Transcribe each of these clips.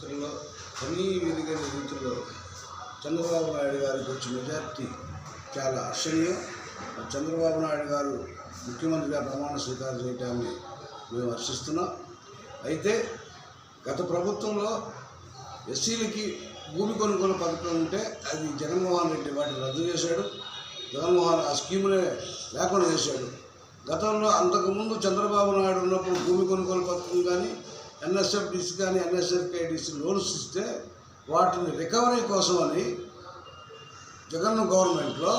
పరిస్థితుల్లో అన్నీ విరిగిన చంద్రబాబు నాయుడు గారికి వచ్చిన మెజార్టీ చాలా హర్షణీయం చంద్రబాబు నాయుడు గారు ముఖ్యమంత్రిగా ప్రమాణ స్వీకారం చేయడాన్ని మేము హర్షిస్తున్నాం. అయితే గత ప్రభుత్వంలో ఎస్సీలకి భూమి కొనుగోలు పథకం ఉంటే అది జగన్మోహన్ రెడ్డి వాటిని రద్దు చేశాడు. జగన్మోహన్ ఆ స్కీమునే లేకుండా చేశాడు. గతంలో అంతకుముందు చంద్రబాబు నాయుడు ఉన్నప్పుడు భూమి కొనుగోలు పథకం కానీ ఎన్ఎస్ఎఫ్డిసి కానీ ఎన్ఎస్ఎఫ్కేడిసి లోన్స్ ఇస్తే వాటిని రికవరీ కోసం అని జగన్ గవర్నమెంట్లో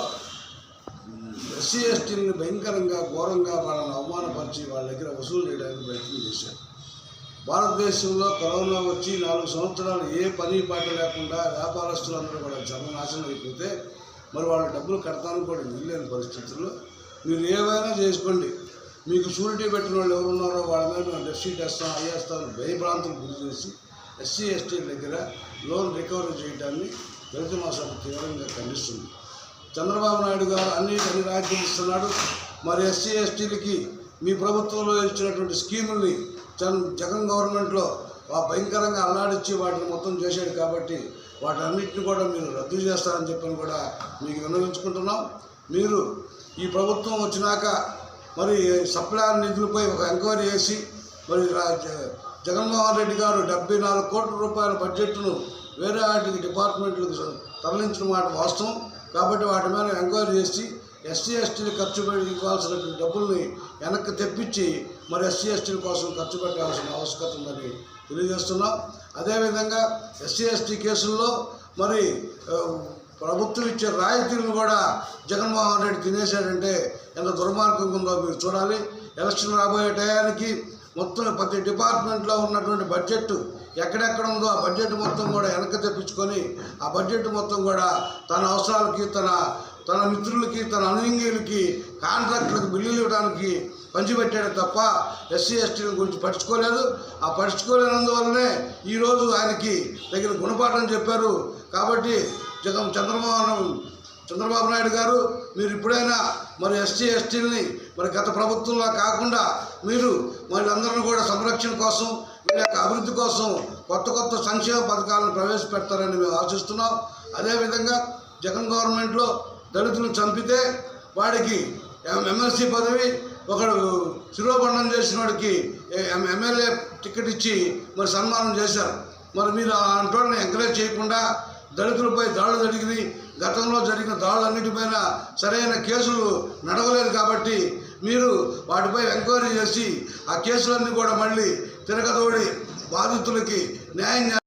ఎస్సీ ఎస్టీలని భయంకరంగా ఘోరంగా వాళ్ళని అవమానపరిచి వాళ్ళ దగ్గర వసూలు చేయడానికి ప్రయత్నం చేశారు. భారతదేశంలో కరోనా వచ్చి నాలుగు సంవత్సరాలు ఏ పని పాట లేకుండా వ్యాపారస్తులందరూ కూడా జన్మనాశనం అయిపోతే మరి వాళ్ళ డబ్బులు కడతాను కూడా వీల్లేని పరిస్థితుల్లో మీరు ఏవైనా చేసుకోండి. మీకు షూరిటీ పెట్టిన వాళ్ళు ఎవరు ఉన్నారో వాళ్ళ ఎస్సీ టెస్ట్ ఐఎస్ఆర్ భయభ్రాంతులు గురి చేసి ఎస్సీ ఎస్టీల దగ్గర లోన్ రికవరీ చేయడాన్ని దళిత మాసం తీవ్రంగా ఖండిస్తుంది. చంద్రబాబు నాయుడు గారు అన్ని అన్ని రాజ్యాలు ఇస్తున్నాడు మరి ఎస్సీ ఎస్టీలకి మీ ప్రభుత్వంలో ఇచ్చినటువంటి స్కీముల్ని జన్ జగన్ గవర్నమెంట్లో భయంకరంగా అల్లాడిచ్చి వాటిని మొత్తం చేశాడు కాబట్టి వాటన్నిటిని కూడా మీరు రద్దు చేస్తారని చెప్పని కూడా మీకు విన్నవించుకుంటున్నాం. మీరు ఈ ప్రభుత్వం వచ్చినాక మరి సప్లై నిధులపై ఒక ఎంక్వైరీ చేసి మరి జ- జగన్మోహన్ రెడ్డి గారు డెబ్బై నాలుగు కోట్ల రూపాయల బడ్జెట్ను వేరే వాటికి డిపార్ట్మెంట్లకు తరలించిన మాట వాస్తవం. కాబట్టి వాటి మీద ఎంక్వైరీ చేసి ఎస్సీ ఎస్టీలు ఖర్చు పెట్టి ఇవ్వాల్సినటువంటి డబ్బుల్ని వెనక్కి తెప్పించి మరి ఎస్సీ ఎస్టీల కోసం ఖర్చు పెట్టాల్సిన ఆవశ్యకత ఉందని తెలియజేస్తున్నాం. అదేవిధంగా ఎస్సీ ఎస్టీ కేసుల్లో మరి ప్రభుత్వం ఇచ్చే రాయితీలను కూడా జగన్మోహన్ రెడ్డి తినేశాడంటే ఎంత దుర్మార్గం ఉందో మీరు చూడాలి. ఎలక్షన్ రాబోయే టయానికి మొత్తం ప్రతి డిపార్ట్మెంట్లో ఉన్నటువంటి బడ్జెట్ ఎక్కడెక్కడ ఉందో ఆ బడ్జెట్ మొత్తం కూడా వెనక్కి తెప్పించుకొని ఆ బడ్జెట్ మొత్తం కూడా తన అవసరాలకి తన తన మిత్రులకి తన అనుయంగులకి కాంట్రాక్టులకు బిల్లులు ఇవ్వడానికి పంచిపెట్టాడు తప్ప ఎస్సీ ఎస్టీల గురించి పట్టించుకోలేదు. ఆ పట్టించుకోలేనందువల్లనే ఈరోజు ఆయనకి తగిన గుణపాఠం చెప్పారు. కాబట్టి జగన్ చంద్రబాబు చంద్రబాబు నాయుడు గారు మీరు ఇప్పుడైనా మరి ఎస్టీ ఎస్టీలని మరి గత ప్రభుత్వంలో కాకుండా మీరు మరి అందరిని కూడా సంరక్షణ కోసం వీళ్ళ యొక్క అభివృద్ధి కోసం కొత్త కొత్త సంక్షేమ పథకాలను ప్రవేశపెడతారని మేము ఆశిస్తున్నాం. అదేవిధంగా జగన్ గవర్నమెంట్లో దళితులను చంపితే వాడికి ఎం- ఎమ్మెల్సీ పదవి ఒకడు శిరోబండం చేసిన వాడికి ఎమ్మెల్యే టికెట్ ఇచ్చి మరి సన్మానం చేశారు. మరి మీరు అలాంటి ఎంకరేజ్ చేయకుండా దళితులపై దాడులు జరిగింది. గతంలో జరిగిన దాడులన్నిటిపైన సరైన కేసులు నడవలేదు కాబట్టి మీరు వాటిపై ఎంక్వైరీ చేసి ఆ కేసులన్నీ కూడా మళ్ళీ తిరగదోడి బాధితులకి న్యాయం